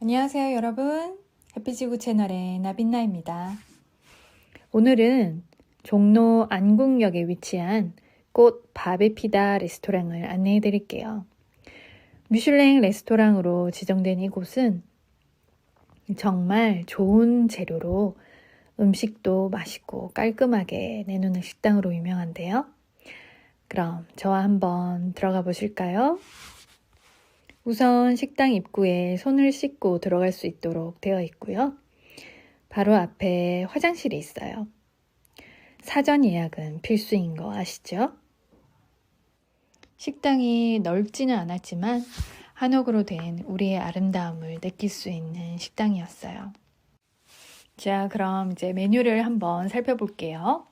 안녕하세요, 여러분. 햇빛지구 채널의 나빈나입니다. 오늘은 종로 안국역에 위치한 꽃 밥에 피다 레스토랑을 안내해 드릴게요. 미슐랭 레스토랑으로 지정된 이곳은 정말 좋은 재료로 음식도 맛있고 깔끔하게 내놓는 식당으로 유명한데요. 그럼 저와 한번 들어가 보실까요? 우선 식당 입구에 손을 씻고 들어갈 수 있도록 되어 있고요. 바로 앞에 화장실이 있어요. 사전 예약은 필수인 거 아시죠? 식당이 넓지는 않았지만 한옥으로 된 우리의 아름다움을 느낄 수 있는 식당이었어요. 자, 그럼 이제 메뉴를 한번 살펴볼게요.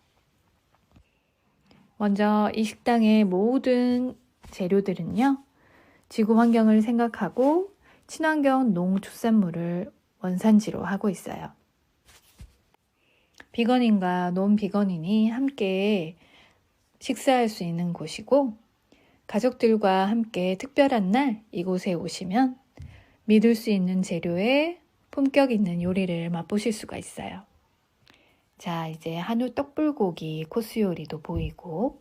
먼저 이 식당의 모든 재료들은요. 지구 환경을 생각하고 친환경 농축산물을 원산지로 하고 있어요. 비건인과 논비건인이 함께 식사할 수 있는 곳이고 가족들과 함께 특별한 날 이곳에 오시면 믿을 수 있는 재료에 품격 있는 요리를 맛보실 수가 있어요. 자, 이제 한우 떡불고기 코스 요리도 보이고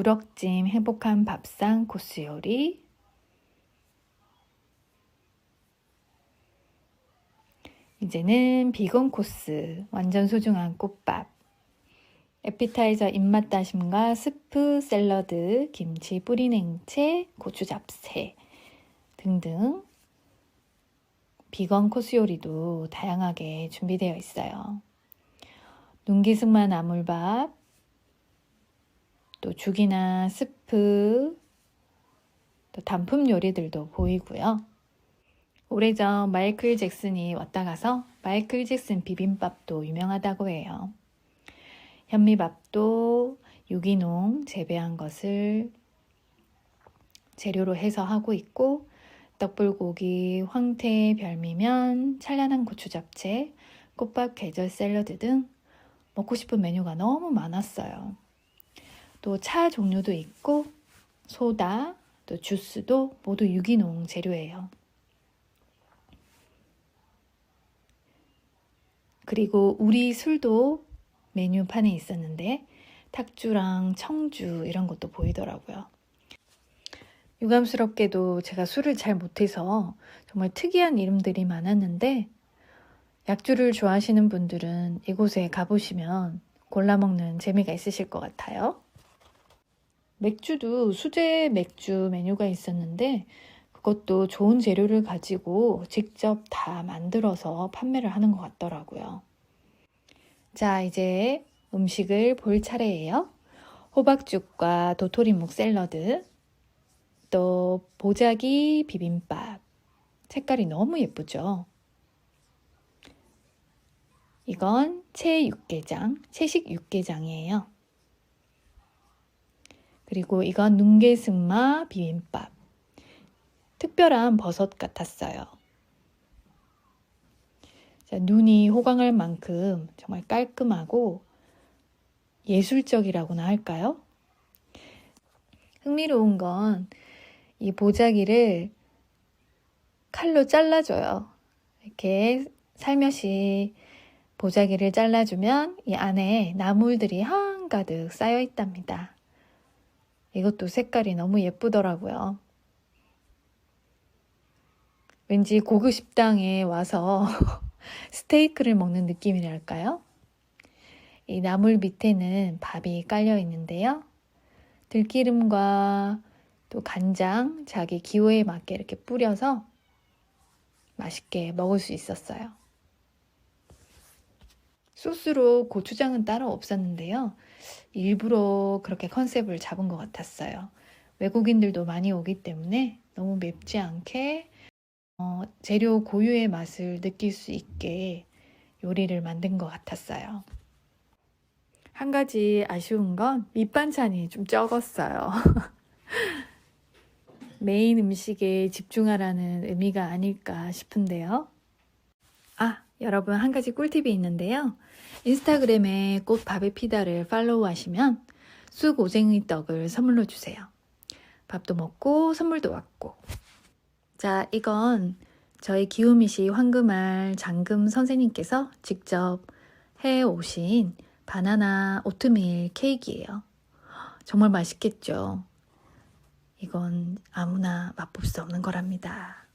우럭찜 행복한 밥상 코스 요리 이제는 비건 코스 완전 소중한 꽃밥 에피타이저 입맛 다심과 스프 샐러드 김치 뿌리 냉채 고추 잡채 등등 비건 코스 요리도 다양하게 준비되어 있어요. 눈기승만 나물밥 또 죽이나 스프, 또 단품 요리들도 보이고요. 오래전 마이클 잭슨이 왔다 가서 마이클 잭슨 비빔밥도 유명하다고 해요. 현미밥도 유기농 재배한 것을 재료로 해서 하고 있고 떡불고기, 황태, 별미면, 찬란한 고추 잡채, 꽃밥 계절 샐러드 등 먹고 싶은 메뉴가 너무 많았어요. 또 차 종류도 있고 소다, 또 주스도 모두 유기농 재료예요. 그리고 우리 술도 메뉴판에 있었는데 탁주랑 청주 이런 것도 보이더라고요. 유감스럽게도 제가 술을 잘 못해서 정말 특이한 이름들이 많았는데 약주를 좋아하시는 분들은 이곳에 가보시면 골라 먹는 재미가 있으실 것 같아요. 맥주도 수제 맥주 메뉴가 있었는데 그것도 좋은 재료를 가지고 직접 다 만들어서 판매를 하는 것 같더라고요. 자, 이제 음식을 볼 차례예요. 호박죽과 도토리묵 샐러드, 또 보자기 비빔밥. 색깔이 너무 예쁘죠? 이건 채 육개장, 채식 육개장이에요. 그리고 이건 눈개승마 비빔밥. 특별한 버섯 같았어요. 자, 눈이 호강할 만큼 정말 깔끔하고 예술적이라고나 할까요? 흥미로운 건 이 보자기를 칼로 잘라줘요. 이렇게 살며시 보자기를 잘라주면 이 안에 나물들이 한가득 쌓여 있답니다. 이것도 색깔이 너무 예쁘더라고요. 왠지 고급 식당에 와서 스테이크를 먹는 느낌이랄까요? 이 나물 밑에는 밥이 깔려 있는데요. 들기름과 또 간장, 자기 기호에 맞게 이렇게 뿌려서 맛있게 먹을 수 있었어요. 소스로 고추장은 따로 없었는데요. 일부러 그렇게 컨셉을 잡은 것 같았어요. 외국인들도 많이 오기 때문에 너무 맵지 않게 어, 재료 고유의 맛을 느낄 수 있게 요리를 만든 것 같았어요. 한 가지 아쉬운 건 밑반찬이 좀 적었어요. 메인 음식에 집중하라는 의미가 아닐까 싶은데요. 아, 여러분 한 가지 꿀팁이 있는데요. 인스타그램에 꽃 밥의 피다를 팔로우 하시면 쑥 오쟁이 떡을 선물로 주세요. 밥도 먹고 선물도 왔고. 자, 이건 저희 기우미시 황금알 장금 선생님께서 직접 해 오신 바나나 오트밀 케이크예요. 정말 맛있겠죠? 이건 아무나 맛볼 수 없는 거랍니다.